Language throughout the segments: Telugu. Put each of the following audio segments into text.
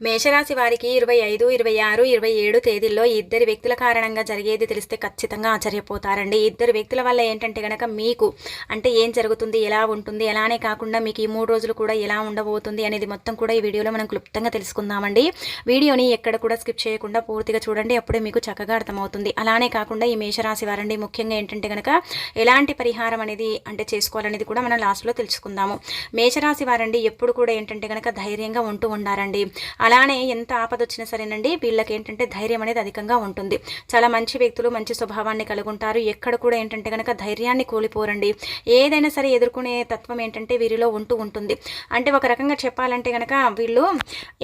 మేషరాశి వారికి ఇరవై ఐదు ఇరవై ఆరు ఇరవై ఏడు తేదీల్లో ఇద్దరు వ్యక్తుల కారణంగా జరిగేది తెలిస్తే ఖచ్చితంగా ఆశ్చర్యపోతారండి. ఇద్దరు వ్యక్తుల వల్ల ఏంటంటే గనక మీకు అంటే ఏం జరుగుతుంది ఎలా ఉంటుంది ఎలానే కాకుండా మీకు ఈ మూడు రోజులు కూడా ఎలా ఉండబోతుంది అనేది మొత్తం కూడా ఈ వీడియోలో మనం క్లుప్తంగా తెలుసుకుందామండి. వీడియోని ఎక్కడ కూడా స్కిప్ చేయకుండా పూర్తిగా చూడండి అప్పుడే మీకు చక్కగా అర్థమవుతుంది. అలానే కాకుండా ఈ మేషరాశి వారండి ముఖ్యంగా ఏంటంటే గనక ఎలాంటి పరిహారం అనేది అంటే చేసుకోవాలనేది కూడా మనం లాస్ట్లో తెలుసుకుందాము. మేషరాశి వారండి ఎప్పుడు కూడా ఏంటంటే గనక ధైర్యంగా ఉంటూ ఉండారండి. అలానే ఎంత ఆపద వచ్చినా సరేనండి వీళ్ళకి ఏంటంటే ధైర్యం అనేది అధికంగా ఉంటుంది. చాలా మంచి వ్యక్తులు మంచి స్వభావాన్ని కలిగి ఉంటారు ఎక్కడ కూడా ఏంటంటే కనుక ధైర్యాన్ని కోల్పోరండి. ఏదైనా సరే ఎదుర్కొనే తత్వం ఏంటంటే వీరిలో ఉంటూ ఉంటుంది. అంటే ఒక రకంగా చెప్పాలంటే కనుక వీళ్ళు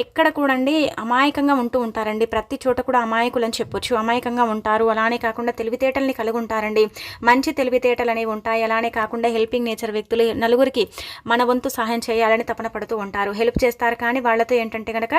ఎక్కడ కూడా అండి అమాయకంగా ఉంటూ ఉంటారండి. ప్రతి చోట కూడా అమాయకులు అని చెప్పొచ్చు. అమాయకంగా ఉంటారు. అలానే కాకుండా తెలివితేటల్ని కలిగి ఉంటారండి మంచి తెలివితేటలు అనేవి ఉంటాయి. అలానే కాకుండా హెల్పింగ్ నేచర్ వ్యక్తులు నలుగురికి మన వంతు సహాయం చేయాలని తపన పడుతూ ఉంటారు. హెల్ప్ చేస్తారు. కానీ వాళ్ళతో ఏంటంటే కనుక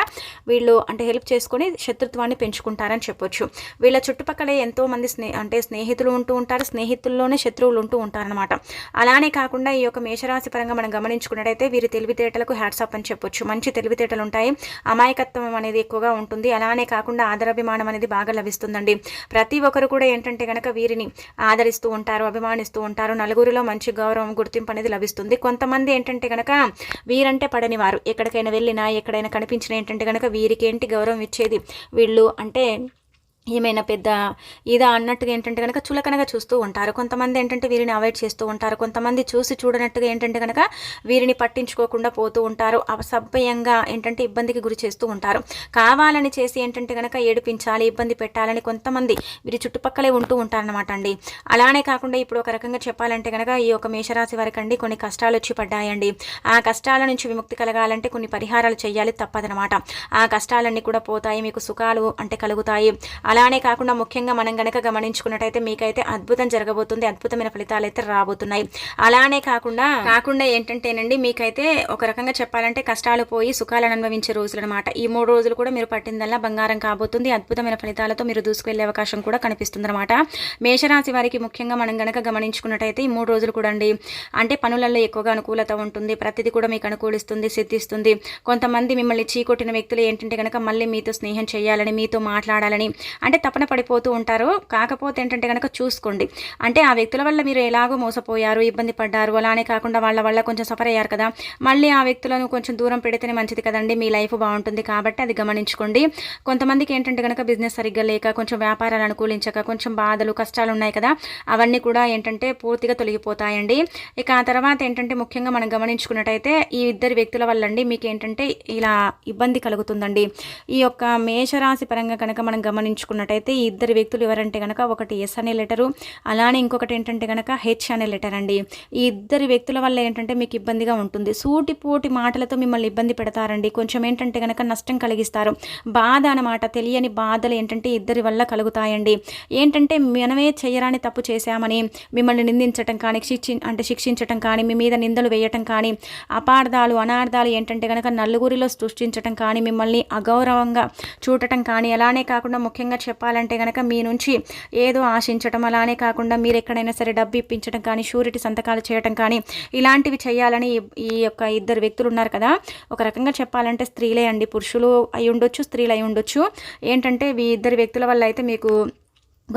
వీళ్ళు అంటే హెల్ప్ చేసుకొని శత్రుత్వాన్ని పెంచుకుంటారని చెప్పొచ్చు. వీళ్ళ చుట్టుపక్కల ఎంతో మంది స్నే అంటే స్నేహితులు ఉంటూ ఉంటారు. స్నేహితుల్లోనే శత్రువులు ఉంటూ ఉంటారనమాట అలానే కాకుండా ఈ యొక్క మేషరాశి పరంగా మనం గమనించుకున్నట్టయితే వీరి తెలివితేటలకు హ్యాట్సాప్ అని చెప్పొచ్చు. మంచి తెలివితేటలు ఉంటాయి. అమాయకత్వం అనేది ఎక్కువగా ఉంటుంది. అలానే కాకుండా ఆదరాభిమానం అనేది బాగా లభిస్తుందండి. ప్రతి ఒక్కరు కూడా ఏంటంటే కనుక వీరిని ఆదరిస్తూ ఉంటారు అభిమానిస్తూ ఉంటారు. నలుగురిలో మంచి గౌరవం గుర్తింపు అనేది లభిస్తుంది. కొంతమంది ఏంటంటే కనుక వీరంటే పడని వారు. ఎక్కడికైనా వెళ్ళినా ఎక్కడైనా కనిపించినా ఏంటంటే కనుక వీరికేంటి గౌరవం ఇచ్చేది? వీళ్ళు అంటే ఏమైనా పెద్ద ఇదా అన్నట్టుగా ఏంటంటే కనుక చులకనగా చూస్తూ ఉంటారు. కొంతమంది ఏంటంటే వీరిని అవాయిడ్ చేస్తూ ఉంటారు. కొంతమంది చూసి చూడనట్టుగా ఏంటంటే కనుక వీరిని పట్టించుకోకుండా పోతూ ఉంటారు. అసభ్యంగా ఏంటంటే ఇబ్బందికి గురి చేస్తూ ఉంటారు. కావాలని చేసి ఏంటంటే కనుక ఏడిపించాలి ఇబ్బంది పెట్టాలని కొంతమంది వీరి చుట్టుపక్కలే ఉంటూ ఉంటారనమాట అండి అలానే కాకుండా ఇప్పుడు ఒక రకంగా చెప్పాలంటే కనుక ఈ యొక్క మేషరాశి వరకు అండి కొన్ని కష్టాలు వచ్చి పడ్డాయండి. ఆ కష్టాల నుంచి విముక్తి కలగాలంటే కొన్ని పరిహారాలు చేయాలి తప్పదనమాట ఆ కష్టాలన్నీ కూడా పోతాయి మీకు సుఖాలు అంటే కలుగుతాయి. అలా అలానే కాకుండా ముఖ్యంగా మనం గనక గమనించుకున్నట్టయితే మీకైతే అద్భుతం జరగబోతుంది అద్భుతమైన ఫలితాలు అయితే రాబోతున్నాయి. అలానే కాకుండా కాకుండా ఏంటంటేనండి మీకైతే ఒక రకంగా చెప్పాలంటే కష్టాలు పోయి సుఖాలను అనుభవించే రోజులు అనమాట ఈ మూడు రోజులు కూడా మీరు పట్టిందల్లా బంగారం కాబోతుంది అద్భుతమైన ఫలితాలతో మీరు దూసుకెళ్ళే అవకాశం కూడా కనిపిస్తుంది అనమాట మేషరాశి వారికి ముఖ్యంగా మనం గనక గమనించుకున్నట్టయితే ఈ మూడు రోజులు కూడా అండి అంటే పనులలో ఎక్కువగా అనుకూలత ఉంటుంది ప్రతిదీ కూడా మీకు అనుకూలిస్తుంది సిద్ధిస్తుంది. కొంతమంది మిమ్మల్ని చీకొట్టిన వ్యక్తులు ఏంటంటే కనుక మళ్ళీ మీతో స్నేహం చేయాలని మీతో మాట్లాడాలని అంటే తపన పడిపోతూ ఉంటారు. కాకపోతే ఏంటంటే కనుక చూసుకోండి. అంటే ఆ వ్యక్తుల వల్ల మీరు ఎలాగో మోసపోయారు ఇబ్బంది పడ్డారు అలానే కాకుండా వాళ్ళ వల్ల కొంచెం సఫర్ అయ్యారు కదా. మళ్ళీ ఆ వ్యక్తులను కొంచెం దూరం పెడితేనే మంచిది కదండి. మీ లైఫ్ బాగుంటుంది కాబట్టి అది గమనించుకోండి. కొంతమందికి ఏంటంటే కనుక బిజినెస్ సరిగ్గా లేక కొంచెం వ్యాపారాలు అనుకూలించక కొంచెం బాధలు కష్టాలు ఉన్నాయి కదా. అవన్నీ కూడా ఏంటంటే పూర్తిగా తొలగిపోతాయండి. ఇక ఆ తర్వాత ఏంటంటే ముఖ్యంగా మనం గమనించుకున్నట్టయితే ఈ ఇద్దరు వ్యక్తుల వల్ల అండి మీకు ఏంటంటే ఇలా ఇబ్బంది కలుగుతుందండి. ఈ యొక్క మేషరాశి పరంగా కనుక మనం చూసుకున్నట్టయితే ఈ ఇద్దరు వ్యక్తులు ఎవరంటే కనుక ఒకటి ఎస్ అనే లెటరు అలానే ఇంకొకటి ఏంటంటే కనుక హెచ్ అనే లెటర్ అండి. ఈ ఇద్దరు వ్యక్తుల వల్ల ఏంటంటే మీకు ఇబ్బందిగా ఉంటుంది. సూటిపోటి మాటలతో మిమ్మల్ని ఇబ్బంది పెడతారండి. కొంచెం ఏంటంటే కనుక నష్టం కలిగిస్తారు. బాధ అనమాట తెలియని బాధలు ఏంటంటే ఇద్దరి వల్ల కలుగుతాయండి. ఏంటంటే మనమే చేయరాని తప్పు చేశామని మిమ్మల్ని నిందించటం కానీ శిక్షి అంటే శిక్షించటం కానీ మీ మీద నిందలు వేయటం కానీ అపార్థాలు అనార్థాలు ఏంటంటే కనుక నలుగురిలో సృష్టించటం కానీ మిమ్మల్ని అగౌరవంగా చూడటం కానీ అలానే కాకుండా ముఖ్యంగా చెప్పాలంటే కనుక మీ నుంచి ఏదో ఆశించటం అలానే కాకుండా మీరు ఎక్కడైనా సరే డబ్బు ఇప్పించడం కానీ షూరిటీ సంతకాలు చేయటం కానీ ఇలాంటివి చేయాలని ఈ- ఈ యొక్క ఇద్దరు వ్యక్తులు ఉన్నారు కదా. ఒక రకంగా చెప్పాలంటే స్త్రీలే అండి. పురుషులు అయి ఉండొచ్చు స్త్రీలు అయి ఉండొచ్చు. ఏంటంటే ఈ ఇద్దరు వ్యక్తుల వల్ల అయితే మీకు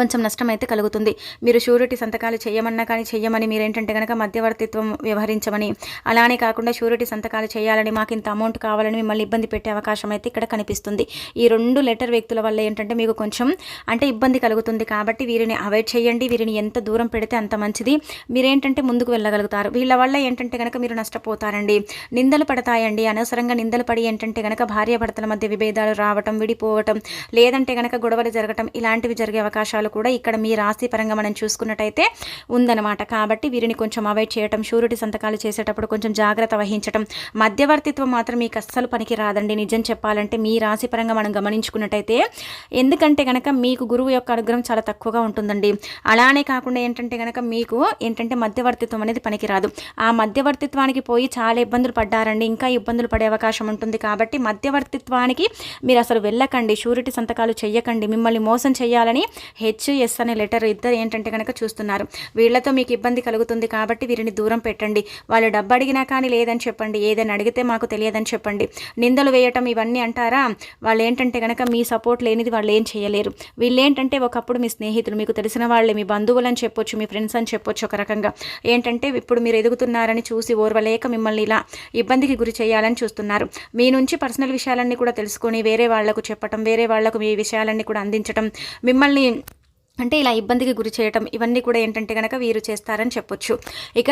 కొంచెం నష్టం అయితే కలుగుతుంది. మీరు షూరిటీ సంతకాలు చేయమన్నా కానీ చెయ్యమని మీరు ఏంటంటే కనుక మధ్యవర్తిత్వం వ్యవహరించమని అలానే కాకుండా షూరిటీ సంతకాలు చేయాలని మాకు ఇంత అమౌంట్ కావాలని మిమ్మల్ని ఇబ్బంది పెట్టే అవకాశం అయితే ఇక్కడ కనిపిస్తుంది. ఈ రెండు లెటర్ వ్యక్తుల వల్ల ఏంటంటే మీకు కొంచెం అంటే ఇబ్బంది కలుగుతుంది కాబట్టి వీరిని అవాయిడ్ చేయండి. వీరిని ఎంత దూరం పెడితే అంత మంచిది. మీరేంటంటే ముందుకు వెళ్ళగలుగుతారు. వీళ్ళ వల్ల ఏంటంటే కనుక మీరు నష్టపోతారండి. నిందలు పడతాయండి. అనవసరంగా నిందలు పడి ఏంటంటే కనుక భార్యాభర్తల మధ్య విభేదాలు రావటం విడిపోవటం లేదంటే కనుక గొడవలు జరగటం ఇలాంటివి జరిగే అవకాశాలు కూడా ఇక్కడ మీ రాశి పరంగా మనం చూసుకున్నట్టయితే ఉందన్నమాట. కాబట్టి వీరిని కొంచెం అవాయిడ్ చేయటం షూరిటీ సంతకాలు చేసేటప్పుడు కొంచెం జాగ్రత్త వహించటం మధ్యవర్తిత్వం మాత్రం మీకు అస్సలు పనికి రాదండి. నిజం చెప్పాలంటే మీ రాశి పరంగా మనం గమనించుకున్నట్టయితే ఎందుకంటే కనుక మీకు గురువు యొక్క అనుగ్రహం చాలా తక్కువగా ఉంటుందండి. అలానే కాకుండా ఏంటంటే కనుక మీకు ఏంటంటే మధ్యవర్తిత్వం అనేది పనికిరాదు ఆ మధ్యవర్తిత్వానికి పోయి చాలా ఇబ్బందులు పడ్డారండి. ఇంకా ఇబ్బందులు పడే అవకాశం ఉంటుంది. కాబట్టి మధ్యవర్తిత్వానికి మీరు అసలు వెళ్ళకండి. షూరిటీ సంతకాలు చెయ్యకండి. మిమ్మల్ని మోసం చేయాలని హెచ్ఎస్ అనే లెటర్ ఇద్దరు ఏంటంటే కనుక చూస్తున్నారు. వీళ్ళతో మీకు ఇబ్బంది కలుగుతుంది కాబట్టి వీరిని దూరం పెట్టండి. వాళ్ళు డబ్బు అడిగినా కానీ లేదని చెప్పండి. ఏదైనా అడిగితే మాకు తెలియదని చెప్పండి. నిందలు వేయటం ఇవన్నీ అంటారా? వాళ్ళు ఏంటంటే కనుక మీ సపోర్ట్ లేనిది వాళ్ళు ఏం చేయలేరు. వీళ్ళు ఏంటంటే ఒకప్పుడు మీ స్నేహితులు మీకు తెలిసిన వాళ్ళే మీ బంధువులు అని చెప్పొచ్చు మీ ఫ్రెండ్స్ అని చెప్పొచ్చు ఒక రకంగా. ఏంటంటే ఇప్పుడు మీరు ఎదుగుతున్నారని చూసి ఓర్వలేక మిమ్మల్ని ఇలా ఇబ్బందికి గురి చేయాలని చూస్తున్నారు. మీ నుంచి పర్సనల్ విషయాలన్నీ కూడా తెలుసుకొని వేరే వాళ్ళకు చెప్పటం వేరే వాళ్ళకు మీ విషయాలన్నీ కూడా అందించటం మిమ్మల్ని అంటే ఇలా ఇబ్బందికి గురి చేయటం ఇవన్నీ కూడా ఏంటంటే కనుక వీరు చేస్తారని చెప్పొచ్చు. ఇక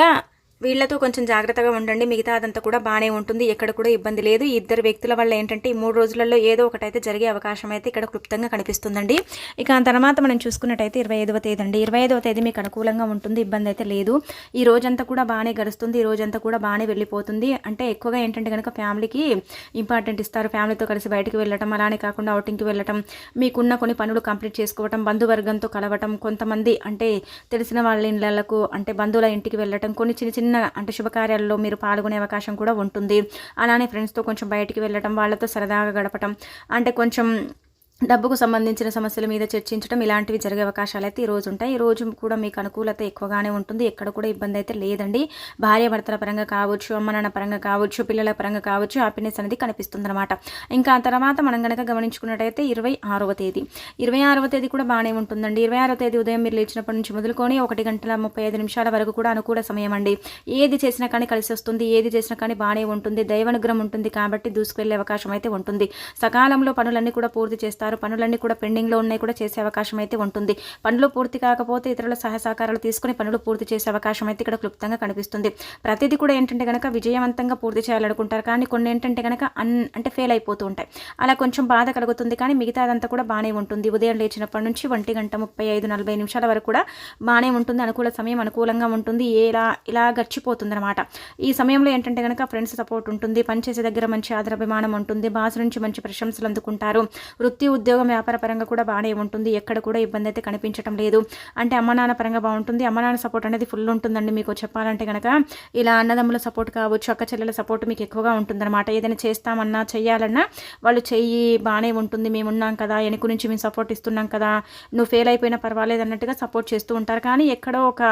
వీళ్ళతో కొంచెం జాగ్రత్తగా ఉండండి. మిగతా అదంతా కూడా బాగానే ఉంటుంది. ఎక్కడ కూడా ఇబ్బంది లేదు. ఇద్దరు వ్యక్తుల వల్ల ఏంటంటే ఈ మూడు రోజులలో ఏదో ఒకటైతే జరిగే అవకాశం అయితే ఇక్కడ క్లుప్తంగా కనిపిస్తుందండి. ఇక తర్వాత మనం చూసుకున్నట్టయితే ఇరవై ఐదవ తేదీ అండి. ఇరవై ఐదవ తేదీ మీకు అనుకూలంగా ఉంటుంది. ఇబ్బంది అయితే లేదు. ఈ రోజంతా కూడా బాగానే గడుస్తుంది. ఈ రోజంతా కూడా బాగానే వెళ్ళిపోతుంది. అంటే ఎక్కువగా ఏంటంటే కనుక ఫ్యామిలీకి ఇంపార్టెంట్ ఇస్తారు. ఫ్యామిలీతో కలిసి బయటకు వెళ్ళటం అలానే కాకుండా అవుటింగ్కి వెళ్ళటం మీకున్న కొన్ని పనులు కంప్లీట్ చేసుకోవటం బంధువర్గంతో కలవటం కొంతమంది అంటే తెలిసిన వాళ్ళ ఇళ్ళకు అంటే బంధువుల ఇంటికి వెళ్ళటం కొన్ని చిన్న చిన్న చిన్న అంటే శుభకార్యాల్లో మీరు పాల్గొనే అవకాశం కూడా ఉంటుంది. అలానే ఫ్రెండ్స్తో కొంచెం బయటికి వెళ్ళటం వాళ్ళతో సరదాగా గడపటం అంటే కొంచెం డబ్బుకు సంబంధించిన సమస్యల మీద చర్చించడం ఇలాంటివి జరిగే అవకాశాలు అయితే ఈ రోజు ఉంటాయి. ఈ రోజు కూడా మీకు అనుకూలత ఎక్కువగానే ఉంటుంది. ఎక్కడ కూడా ఇబ్బంది అయితే లేదండి. భార్య భర్తల పరంగా కావచ్చు అమ్మ నాన్న పరంగా కావచ్చు పిల్లల పరంగా కావచ్చు హ్యాపీనెస్ అనేది కనిపిస్తుంది అనమాట ఇంకా తర్వాత మనం కనుక గమనించుకున్నట్టయితే ఇరవై ఆరవ తేదీ. ఇరవై ఆరవ తేదీ కూడా బాగానే ఉంటుందండి. ఇరవై ఆరవ తేదీ ఉదయం మీరు లేచినప్పటి నుంచి మొదలుకొని ఒకటి గంటల ముప్పై ఐదు నిమిషాల వరకు కూడా అనుకూల సమయం అండి. ఏది చేసినా కానీ కలిసి వస్తుంది ఏది చేసినా కానీ బాగానే ఉంటుంది. దైవానుగ్రహం ఉంటుంది కాబట్టి దూసుకెళ్ళే అవకాశం అయితే ఉంటుంది. సకాలంలో పనులన్నీ కూడా పూర్తి చేస్తారు. చేస్తున్నారు పనులన్నీ కూడా పెండింగ్లో ఉన్నాయి కూడా చేసే అవకాశం అయితే ఉంటుంది. పనులు పూర్తి కాకపోతే ఇతరుల సహాయ సహకారాలు తీసుకుని పనులు పూర్తి చేసే అవకాశం అయితే ఇక్కడ క్లుప్తంగా కనిపిస్తుంది. ప్రతిదీ కూడా ఏంటంటే కనుక విజయవంతంగా పూర్తి చేయాలనుకుంటారు. కానీ కొన్ని ఏంటంటే కనుక అన్ అంటే ఫెయిల్ అయిపోతూ ఉంటాయి. అలా కొంచెం బాధ కలుగుతుంది. కానీ మిగతాదంతా కూడా బాగానే ఉంటుంది. ఉదయం లేచినప్పటి నుంచి ఒంటి గంట ముప్పై ఐదు నలభై నిమిషాల వరకు కూడా బాగానే ఉంటుంది. అనుకూల సమయం అనుకూలంగా ఉంటుంది. ఇలా ఇలా గడిచిపోతుంది అనమాట ఈ సమయంలో ఏంటంటే కనుక ఫ్రెండ్స్ సపోర్ట్ ఉంటుంది. పనిచేసే దగ్గర మంచి ఆదరాభిమానం ఉంటుంది. బాస్ నుంచి మంచి ప్రశంసలు అందుకుంటారు. వృత్తి ఉద్యోగం వ్యాపార పరంగా కూడా బాగానే ఉంటుంది. ఎక్కడ కూడా ఇబ్బంది అయితే కనిపించడం లేదు. అంటే అమ్మ నాన్న పరంగా బాగుంటుంది. అమ్మ నాన్న సపోర్ట్ అనేది ఫుల్ ఉంటుందండి మీకు చెప్పాలంటే కనుక ఇలా అన్నదమ్ముల సపోర్ట్ కావచ్చు అక్క చెల్లెల సపోర్ట్ మీకు ఎక్కువగా ఉంటుందన్నమాట. ఏదైనా చేస్తామన్నా చేయాలన్నా వాళ్ళు చెయ్యి బాగానే ఉంటుంది. మేము ఉన్నాం కదా వెనుక నుంచి మేము సపోర్ట్ ఇస్తున్నాం కదా. నువ్వు ఫెయిల్ అయిపోయినా పర్వాలేదు అన్నట్టుగా సపోర్ట్ చేస్తూ ఉంటారు. కానీ ఎక్కడో ఒక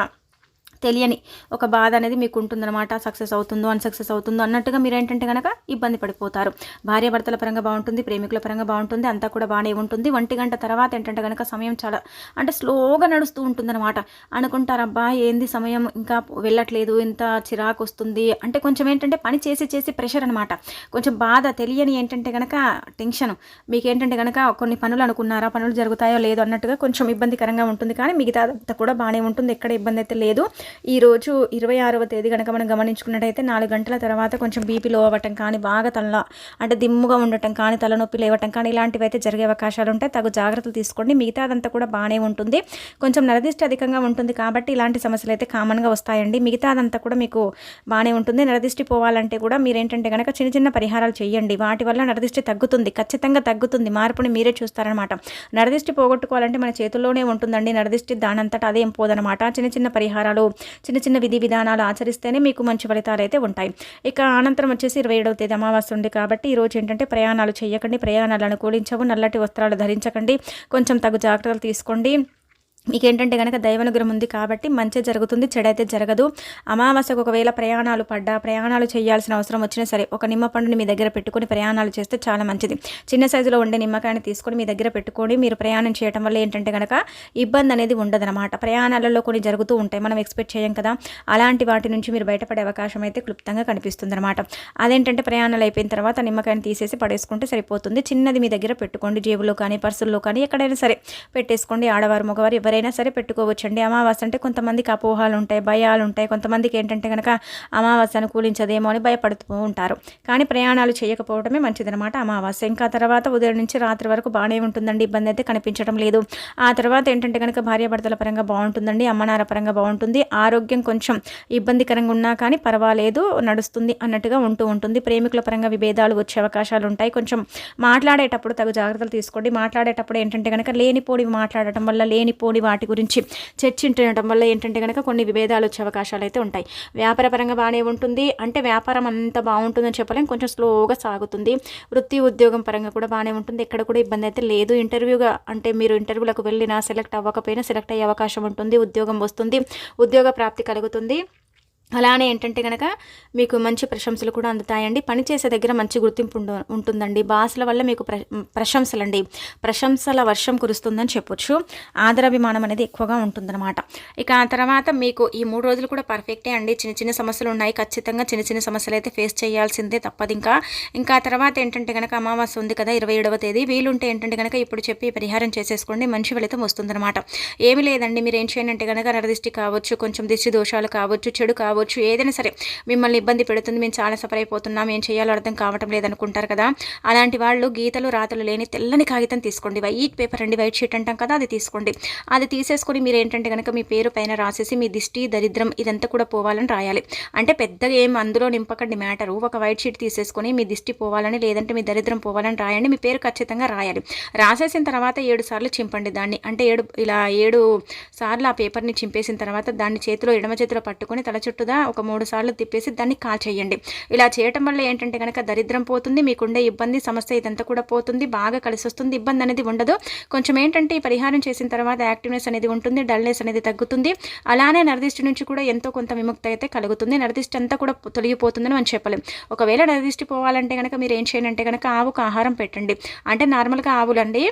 తెలియని ఒక బాధ అనేది మీకు ఉంటుందన్నమాట. సక్సెస్ అవుతుందో అన్సక్సెస్ అవుతుందో అన్నట్టుగా మీరు ఏంటంటే కనుక ఇబ్బంది పడిపోతారు. భార్యాభర్తల పరంగా బాగుంటుంది ప్రేమికుల పరంగా బాగుంటుంది అంతా కూడా బాగానే ఉంటుంది. ఒంటి గంట తర్వాత ఏంటంటే కనుక సమయం చాలా అంటే స్లోగా నడుస్తూ ఉంటుందన్నమాట. అనుకుంటారు అబ్బా ఏంది సమయం? ఇంకా వెళ్ళట్లేదు ఇంత చిరాకు వస్తుంది. అంటే కొంచెం ఏంటంటే పని చేసి చేసి ప్రెషర్ అనమాట కొంచెం బాధ తెలియని ఏంటంటే కనుక టెన్షన్ మీకు ఏంటంటే కనుక కొన్ని పనులు అనుకున్నారా పనులు జరుగుతాయో లేదో అన్నట్టుగా కొంచెం ఇబ్బందికరంగా ఉంటుంది. కానీ మిగతా కూడా బాగానే ఉంటుంది. ఎక్కడ ఇబ్బంది అయితే లేదు. ఈరోజు ఇరవై ఆరవ తేదీ కనుక మనం గమనించుకున్నట్టయితే నాలుగు గంటల తర్వాత కొంచెం బీపీ లో అవ్వటం కానీ బాగా తల అంటే దిమ్ముగా ఉండటం కానీ తలనొప్పి లేవటం కానీ ఇలాంటివి అయితే జరిగే అవకాశాలు ఉంటాయి. తగు జాగ్రత్తలు తీసుకోండి. మిగతాదంతా కూడా బాగానే ఉంటుంది. కొంచెం నరదిష్టి అధికంగా ఉంటుంది కాబట్టి ఇలాంటి సమస్యలు అయితే కామన్గా వస్తాయండి. మిగతా అదంతా కూడా మీకు బాగానే ఉంటుంది. నరదిష్టి పోవాలంటే కూడా మీరేంటంటే కనుక చిన్న చిన్న పరిహారాలు చేయండి వాటి వల్ల నరదిష్టి తగ్గుతుంది. ఖచ్చితంగా తగ్గుతుంది. మార్పుని మీరే చూస్తారనమాట నరదిష్టి పోగొట్టుకోవాలంటే మన చేతుల్లోనే ఉంటుందండి. నరదిష్టి దానంతటా అదేం పోదనమాట చిన్న చిన్న పరిహారాలు చిన్న చిన్న విధి విధానాలు ఆచరిస్తేనే మీకు మంచి ఫలితాలు అయితే ఉంటాయి. ఇక అనంతరం వచ్చేసి ఇరవై ఏడవ తేదీ అమావాస్య ఉంది కాబట్టి ఈరోజు ఏంటంటే ప్రయాణాలు చేయకండి ప్రయాణాలు అనుకూలించవు నల్లటి వస్త్రాలు ధరించకండి కొంచెం తగు జాగ్రత్తలు తీసుకోండి. మీకు ఏంటంటే కనుక దైవానుగ్రహం ఉంది కాబట్టి మంచి జరుగుతుంది చెడైతే జరగదు. అమావాస్యకు ఒకవేళ ప్రయాణాలు పడ్డా ప్రయాణాలు చేయాల్సిన అవసరం వచ్చినా సరే ఒక నిమ్మ పండుని మీ దగ్గర పెట్టుకొని ప్రయాణాలు చేస్తే చాలా మంచిది. చిన్న సైజులో ఉండే నిమ్మకాయని తీసుకొని మీ దగ్గర పెట్టుకొని మీరు ప్రయాణం చేయడం వల్ల ఏంటంటే కనుక ఇబ్బంది అనేది ఉండదన్నమాట. ప్రయాణాలలో కొన్ని జరుగుతూ ఉంటాయి మనం ఎక్స్పెక్ట్ చేయం కదా. అలాంటి వాటి నుంచి మీరు బయటపడే అవకాశం అయితే క్లుప్తంగా కనిపిస్తుంది అనమాట అదేంటంటే ప్రయాణాలు అయిపోయిన తర్వాత నిమ్మకాయని తీసేసి పడేసుకుంటే సరిపోతుంది. చిన్నది మీ దగ్గర పెట్టుకోండి జేబులో కానీ పర్సుల్లో కానీ ఎక్కడైనా సరే పెట్టేసుకోండి. ఆడవారు మగవారు ఎవరైనా సరే పెట్టుకోవచ్చండి. అమావాస్య అంటే కొంతమందికి అపోహాలు ఉంటాయి భయాలు ఉంటాయి కొంతమందికి ఏంటంటే కనుక అమావాస్య అనుకూలించదేమో అని భయపడుతూ ఉంటారు. కానీ ప్రయాణాలు చేయకపోవడమే మంచిదనమాట అమావాస్య. ఇంకా తర్వాత ఉదయం నుంచి రాత్రి వరకు బాగానే ఉంటుందండి. ఇబ్బంది అయితే కనిపించడం లేదు. ఆ తర్వాత ఏంటంటే కనుక భార్యాభర్తల పరంగా బాగుంటుందండి. అమ్మనార పరంగా బాగుంటుంది. ఆరోగ్యం కొంచెం ఇబ్బందికరంగా ఉన్నా కానీ పర్వాలేదు నడుస్తుంది అన్నట్టుగా ఉంటూ ఉంటుంది. ప్రేమికుల పరంగా విభేదాలు వచ్చే అవకాశాలు ఉంటాయి కొంచెం మాట్లాడేటప్పుడు తగు జాగ్రత్తలు తీసుకోండి. మాట్లాడేటప్పుడు ఏంటంటే కనుక లేనిపోడి మాట్లాడటం వల్ల లేనిపోని మాట్లాడి వాటి గురించి చర్చించడం వల్ల ఏంటంటే కనుక కొన్ని విభేదాలు వచ్చే అవకాశాలు అయితే ఉంటాయి. వ్యాపారపరంగా బాగానే ఉంటుంది. అంటే వ్యాపారం అంత బాగుంటుందని చెప్పలేం. కొంచెం స్లోగా సాగుతుంది. వృత్తి ఉద్యోగం పరంగా కూడా బాగానే ఉంటుంది. ఎక్కడ కూడా ఇబ్బంది అయితే లేదు. ఇంటర్వ్యూగా అంటే మీరు ఇంటర్వ్యూలకు వెళ్ళినా సెలెక్ట్ అవ్వకపోయినా సెలెక్ట్ అయ్యే అవకాశం ఉంటుంది. ఉద్యోగం వస్తుంది. ఉద్యోగ ప్రాప్తి కలుగుతుంది. అలానే ఏంటంటే కనుక మీకు మంచి ప్రశంసలు కూడా అందుతాయండి. పనిచేసే దగ్గర మంచి గుర్తింపు ఉంటుందండి. బాసుల వల్ల మీకు ప్ర ప్రశంసలండి. ప్రశంసల వర్షం కురుస్తుందని చెప్పొచ్చు. ఆదరాభిమానం అనేది ఎక్కువగా ఉంటుందన్నమాట. ఇక ఆ తర్వాత మీకు ఈ మూడు రోజులు కూడా పర్ఫెక్టే అండి. చిన్న చిన్న సమస్యలు ఉన్నాయి. ఖచ్చితంగా చిన్న చిన్న సమస్యలు అయితే ఫేస్ చేయాల్సిందే తప్పదు ఇంకా. ఇంకా ఆ తర్వాత ఏంటంటే కనుక అమావాస్య ఉంది కదా ఇరవై ఏడవ తేదీ. వీలుంటే ఏంటంటే కనుక ఇప్పుడు చెప్పి పరిహారం చేసేసుకోండి. మంచి ఫలితం వస్తుందన్నమాట. ఏమి లేదండి. మీరు ఏం చేయనంటే కనుక నరదిష్టి కావచ్చు కొంచెం దిష్టి దోషాలు కావచ్చు చెడు కావచ్చు కావచ్చు ఏదైనా సరే. మిమ్మల్ని ఇబ్బంది పెడుతుంది మేము చాలా సఫర్ అయిపోతున్నాం ఏం చేయాలో అర్థం కావటం లేదనుకుంటారు కదా. అలాంటి వాళ్ళు గీతలు రాతలు లేని తెల్లని కాగితం తీసుకోండి. వైట్ పేపర్ అండి వైట్ షీట్ అంటాం కదా అది తీసుకోండి. అది తీసేసుకొని మీరు ఏంటంటే కనుక మీ పేరు పైన రాసేసి మీ దిష్టి దరిద్రం ఇదంతా కూడా పోవాలని రాయాలి. అంటే పెద్దగా ఏం అందులో నింపకండి మ్యాటరు. ఒక వైట్ షీట్ తీసేసుకొని మీ దిష్టి పోవాలని లేదంటే మీ దరిద్రం పోవాలని రాయండి. మీ పేరు ఖచ్చితంగా రాయాలి. రాసేసిన తర్వాత ఏడు సార్లు చింపండి దాన్ని. అంటే ఏడు ఇలా ఏడు సార్లు ఆ పేపర్ని చింపేసిన తర్వాత దాన్ని చేతిలో ఎడమ చేతిలో పట్టుకొని తల చుట్టూ కదా? ఒక మూడు సార్లు తిప్పేసి దాన్ని కాల్ చేయండి ఇలా చేయటం వల్ల ఏంటంటే కనుక దరిద్రం పోతుంది మీకుండే ఇబ్బంది సమస్య ఇదంతా కూడా పోతుంది బాగా కలిసి వస్తుంది ఇబ్బంది అనేది ఉండదు. కొంచెం ఏంటంటే ఈ పరిహారం చేసిన తర్వాత యాక్టివ్నెస్ అనేది ఉంటుంది డల్నెస్ అనేది తగ్గుతుంది. అలానే నరదిష్టి నుంచి కూడా ఎంతో కొంత విముక్తి అయితే కలుగుతుంది. నరదిష్టి అంతా కూడా తొలగిపోతుందని మనం చెప్పలేం. ఒకవేళ నరదిష్టి పోవాలంటే కనుక మీరు ఏం చేయండి అంటే కనుక ఆవుకు ఆహారం పెట్టండి. అంటే నార్మల్గా ఆవులండి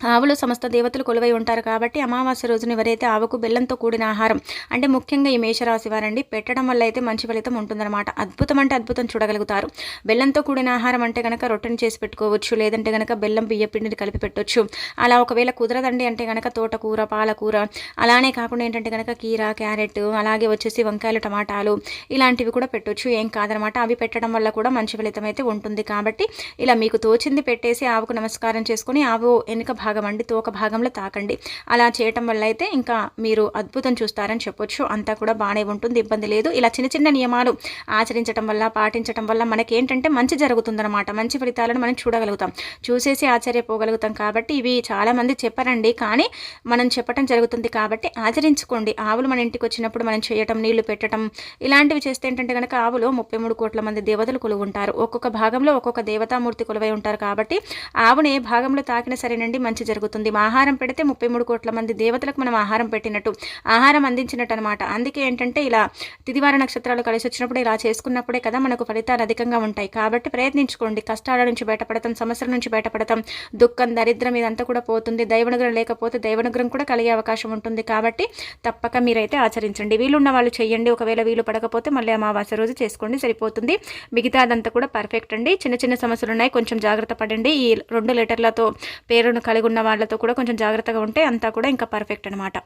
ఆవులు సమస్త దేవతలు కొలువై ఉంటారు కాబట్టి అమావాస్య రోజున ఎవరైతే ఆవుకు బెల్లంతో కూడిన ఆహారం అంటే ముఖ్యంగా ఈ మేషరాశి వారండి పెట్టడం వల్ల అయితే మంచి ఫలితం ఉంటుందన్నమాట. అద్భుతం అంటే అద్భుతం చూడగలుగుతారు. బెల్లంతో కూడిన ఆహారం అంటే కనుక రొట్టెని చేసి పెట్టుకోవచ్చు లేదంటే కనుక బెల్లం బియ్య పిండిని కలిపి పెట్టవచ్చు అలా ఒకవేళ కుదరదండి అంటే కనుక తోటకూర పాలకూర అలానే కాకుండా ఏంటంటే కనుక కీర క్యారెట్ అలాగే వచ్చేసి వంకాయలు టమాటాలు ఇలాంటివి కూడా పెట్టవచ్చు ఏం కాదనమాట అవి పెట్టడం వల్ల కూడా మంచి ఫలితం అయితే ఉంటుంది. కాబట్టి ఇలా మీకు తోచింది పెట్టేసి ఆవుకు నమస్కారం చేసుకుని ఆవు వెనుక భాగం అండి తోక భాగంలో తాకండి. అలా చేయటం వల్ల అయితే ఇంకా మీరు అద్భుతం చూస్తారని చెప్పొచ్చు. అంతా కూడా బాగానే ఉంటుంది ఇబ్బంది లేదు. ఇలా చిన్న చిన్న నియమాలు ఆచరించడం వల్ల పాటించడం వల్ల మనకి ఏంటంటే మంచి జరుగుతుందన్నమాట. మంచి ఫలితాలను మనం చూడగలుగుతాం. చూసేసి ఆశ్చర్యపోగలుగుతాం కాబట్టి ఇవి చాలామంది చెప్పరండి. కానీ మనం చెప్పటం జరుగుతుంది కాబట్టి ఆచరించుకోండి. ఆవులు మన ఇంటికి వచ్చినప్పుడు మనం చేయటం నీళ్ళు పెట్టడం ఇలాంటివి చేస్తే ఏంటంటే కనుక ఆవులు ముప్పై మూడు కోట్ల మంది దేవతలు కొలువు ఉంటారు. ఒక్కొక్క భాగంలో ఒక్కొక్క దేవతామూర్తి కొలువై ఉంటారు కాబట్టి ఆవుని ఏ భాగంలో తాకిన సరేనండి మంచి మంచి జరుగుతుంది. ఆహారం పెడితే ముప్పై మూడు కోట్ల మంది దేవతలకు మనం ఆహారం పెట్టినట్టు ఆహారం అందించినట్టు అనమాట అందుకే ఏంటంటే ఇలా తిదివార నక్షత్రాలు కలిసి వచ్చినప్పుడు ఇలా చేసుకున్నప్పుడే కదా మనకు ఫలితాలు అధికంగా ఉంటాయి. కాబట్టి ప్రయత్నించుకోండి. కష్టాల నుంచి బయటపడతాం సమస్యల నుంచి బయటపడతాం. దుఃఖం దరిద్రం ఇదంతా కూడా పోతుంది. దైవనుగ్రహం లేకపోతే దైవనుగ్రహం కూడా కలిగే అవకాశం ఉంటుంది. కాబట్టి తప్పక మీరైతే ఆచరించండి. వీలున్న వాళ్ళు చేయండి ఒకవేళ వీలు పడకపోతే మళ్ళీ అమావాస్య రోజు చేసుకోండి. సరిపోతుంది. మిగతాదంతా కూడా పర్ఫెక్ట్ అండి. చిన్న చిన్న సమస్యలు ఉన్నాయి కొంచెం జాగ్రత్త పడండి. ఈ రెండు లెటర్లతో పేరును కలిగి ఉన్న వాళ్ళతో కూడా కొంచెం జాగ్రత్తగా ఉంటే అంతా కూడా ఇంకా పర్ఫెక్ట్ అనమాట